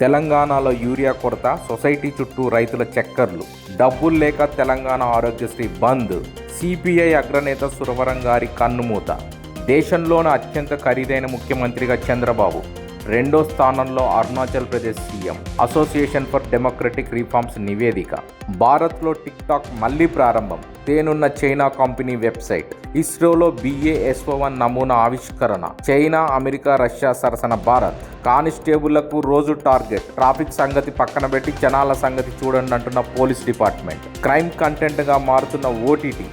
తెలంగాణలో యూరియా కొరత సొసైటీ చుట్టూ రైతుల చక్కర్లు. డబ్బులు లేక తెలంగాణ ఆరోగ్యశ్రీ బంద్. సిపిఐ అగ్రనేత సురవరం గారి కన్నుమూత. దేశంలోన అత్యంత ఖరీదైన ముఖ్యమంత్రిగా చంద్రబాబు. రెండో స్థానంలో Arunachal Pradesh CM. Association for democratic reforms నివేదిక. భారత్లో టిక్ టాక్ మళ్ళీ ప్రారంభం. తేనున్న చైనా కంపెనీ వెబ్సైట్. ఇస్రోలో బిఏఎస్ఓ వన్ నమూనా ఆవిష్కరణ. చైనా అమెరికా రష్యా సరసన భారత్. కానిస్టేబుళ్ళకు రోజు టార్గెట్. ట్రాఫిక్ సంగతి పక్కన పెట్టి జనాల సంగతి చూడండి అంటున్న పోలీస్ డిపార్ట్మెంట్. క్రైమ్ కంటెంట్గా మారుతున్న ఓటీటీ.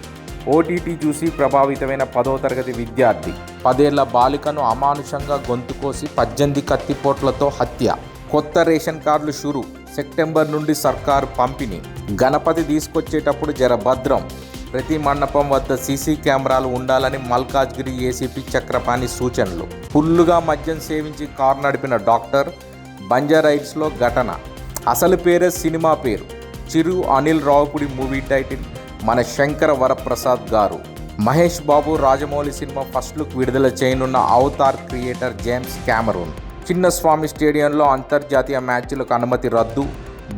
ఓటీటీ చూసి ప్రభావితమైన పదో తరగతి విద్యార్థి. పదేళ్ళ బాలికను అమానుషంగా గొంతుకోసి పద్దెనిమిది కత్తిపోట్లతో హత్య. కొత్త రేషన్ కార్డులు షురు. సెప్టెంబర్ నుండి సర్కారు పంపిణీ. గణపతి తీసుకొచ్చేటప్పుడు జర భద్రం. ప్రతి మండపం వద్ద సీసీ కెమెరాలు ఉండాలని మల్కాజ్గిరి ఏసీపీ చక్రపాణి సూచనలు. ఫుల్లుగా మద్యం సేవించి కారు నడిపిన డాక్టర్ బంజారైట్స్లో ఘటన. అసలు పేరే సినిమా పేరు. Chiru Anil Ravipudi movie title Mana Shankara Varaprasad Garu. Mahesh Babu Rajamouli cinema first look విడుదల చేయనున్న Avatar creator James Cameron. Chinnaswamy స్టేడియంలో అంతర్జాతీయ మ్యాచ్లకు అనుమతి రద్దు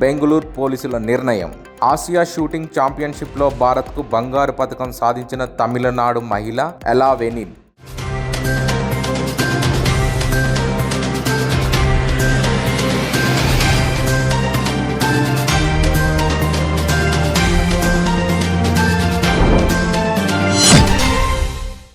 బెంగళూరు పోలీసుల నిర్ణయం. ఆసియా షూటింగ్ ఛాంపియన్షిప్లో భారత్కు బంగారు పథకం సాధించిన తమిళనాడు మహిళ ఎలా వెనిల్